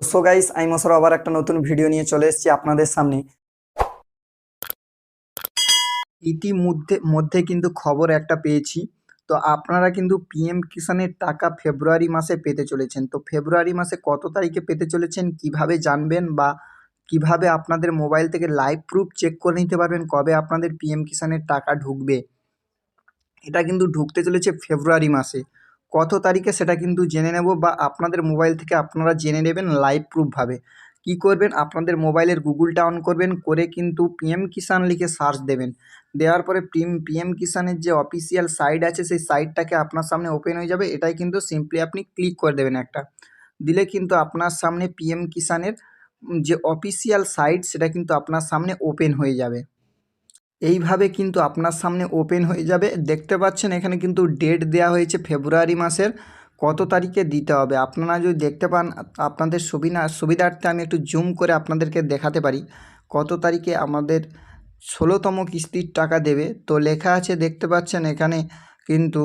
So guys আমি মশার আবার একটা নতুন ভিডিও নিয়ে চলে এসেছি আপনাদের সামনে। ইতিমধ্যে, মধ্যে কিন্তু খবর একটা পেয়েছি। তো আপনারা কিন্তু পিএম কিষানের টাকা ফেব্রুয়ারি মাসে পেতে চলেছেন। তো ফেব্রুয়ারি মাসে কত তারিখে পেতে চলেছেন, কীভাবে জানবেন বা কীভাবে আপনাদের মোবাইল থেকে লাইভ প্রুফ চেক করে নিতে পারবেন কবে আপনাদের পিএম কিষানের টাকা ঢুকবে? এটা কিন্তু ঢুকতে চলেছে ফেব্রুয়ারি মাসে। কত তারিখে সেটা কিন্তু জেনে নেব বা আপনাদের মোবাইল থেকে আপনারা জেনে নেবেন লাইভ প্রুফভাবে কী করবেন? আপনাদের মোবাইলের গুগলটা অন করবেন, করে কিন্তু পিএম কিষান লিখে সার্চ দেবেন। দেওয়ার পরে পিএম পিএম কিষানের যে অফিসিয়াল সাইট আছে, সেই সাইটটাকে আপনার সামনে ওপেন হয়ে যাবে। এটাই কিন্তু সিম্পলি আপনি ক্লিক করে দেবেন একটা। দিলে কিন্তু আপনার সামনে পিএম কিষানের যে অফিসিয়াল সাইট সেটা কিন্তু আপনার সামনে ওপেন হয়ে যাবে। এইভাবে কিন্তু আপনার সামনে ওপেন হয়ে যাবে। দেখতে পাচ্ছেন এখানে কিন্তু ডেট দেওয়া হয়েছে ফেব্রুয়ারি মাসের। কত তারিখে দিতে হবে? আপনারা যদি দেখতে পান, আপনাদের সুবিধা সুবিধার্থে আমি একটু জুম করে আপনাদেরকে দেখাতে পারি। কত তারিখে আমাদের ষোলোতম কিস্তির টাকা দেবে? তো লেখা আছে, দেখতে পাচ্ছেন এখানে কিন্তু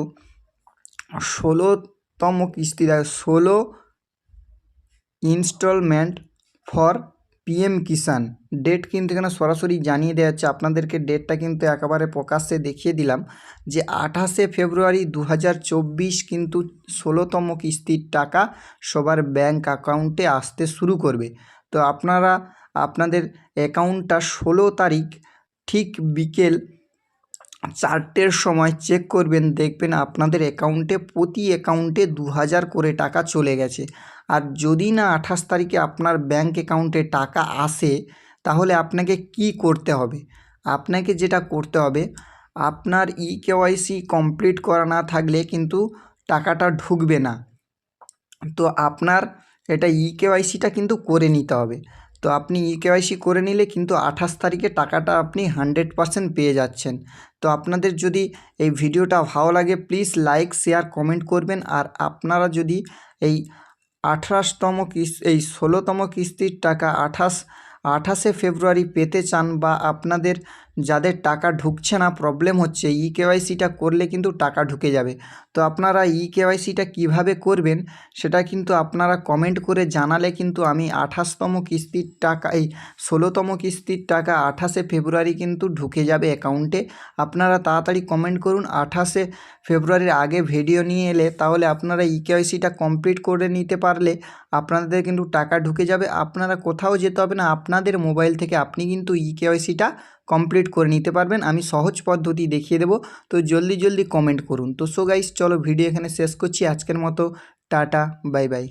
ষোলোতম কিস্তি, ষোলো installment for PM Kisan date কিন্তু এখানে সরাসরি জানিয়ে দেওয়া হচ্ছে। আপনাদেরকে ডেটটা কিন্তু একেবারে প্রকাশ্যে দেখিয়ে দিলাম যে আঠাশে ফেব্রুয়ারি দু হাজার চব্বিশ কিন্তু ষোলোতম কিস্তির টাকা সবার ব্যাংক অ্যাকাউন্টে আসতে শুরু করবে। তো আপনারা, আপনাদের অ্যাকাউন্টটা ষোলো তারিখ ঠিক বিকেল চারটের সময় চেক করবেন, দেখবেন আপনাদের অ্যাকাউন্টে প্রতি অ্যাকাউন্টে দু হাজার করে টাকা চলে গেছে। আর যদি না আঠাশ তারিখে আপনার ব্যাংক অ্যাকাউন্টে টাকা আসে, তাহলে আপনাকে কি করতে হবে? আপনাকে যেটা করতে হবে, আপনার ই কেওয়াইসি কমপ্লিট করা না থাকলে কিন্তু টাকাটা ঢুকবে না। তো আপনার এটা ই কেওয়াইসিটা কিন্তু করে নিতে হবে। তো আপনি ই কেওয়াইসি করে নিলে কিন্তু আঠাশ তারিখে টাকাটা আপনি হান্ড্রেড পারসেন্ট পেয়ে যাচ্ছেন। তো আপনাদের যদি এই ভিডিওটা ভালো লাগে, প্লিজ লাইক, শেয়ার, কমেন্ট করবেন। আর আপনারা যদি এই আঠাশতম কিস্তি এই ষোলোতম কিস্তির টাকা আঠাশ, আঠাশে ফেব্রুয়ারি পেতে চান বা আপনাদের যাদের টাকা ঢুকছে না প্রবলেম হচ্ছে ই কেওয়াইসিটা করলে কিন্তু টাকা ঢুকে যাবে। তো আপনারা ই কেওয়াইসিটা কীভাবে করবেন, সেটা কিন্তু আপনারা কমেন্ট করে জানালে কিন্তু আমি আঠাশতম কিস্তির টাকা, এই ষোলোতম কিস্তির টাকা আঠাশে ফেব্রুয়ারি কিন্তু ঢুকে যাবে অ্যাকাউন্টে আপনারা তাড়াতাড়ি কমেন্ট করুন, আঠাশে ফেব্রুয়ারির আগে ভিডিও নিয়ে এলে তাহলে আপনারা ই কেওয়াইসিটা কমপ্লিট করে নিতে পারলে আপনাদের কিন্তু টাকা ঢুকে যাবে। আপনারা কোথাও যেতে হবে না, আপনাদের মোবাইল থেকে আপনি কিন্তু ই কেওয়াইসিটা কমপ্লিট করে নিতে পারবেন। আমি সহজ পদ্ধতি দেখিয়ে দেবো। তো জলদি জলদি কমেন্ট করুন। তো সো গাইস চলো ভিডিও এখানে শেষ করছি। আজকের মতো, টাটা বাই বাই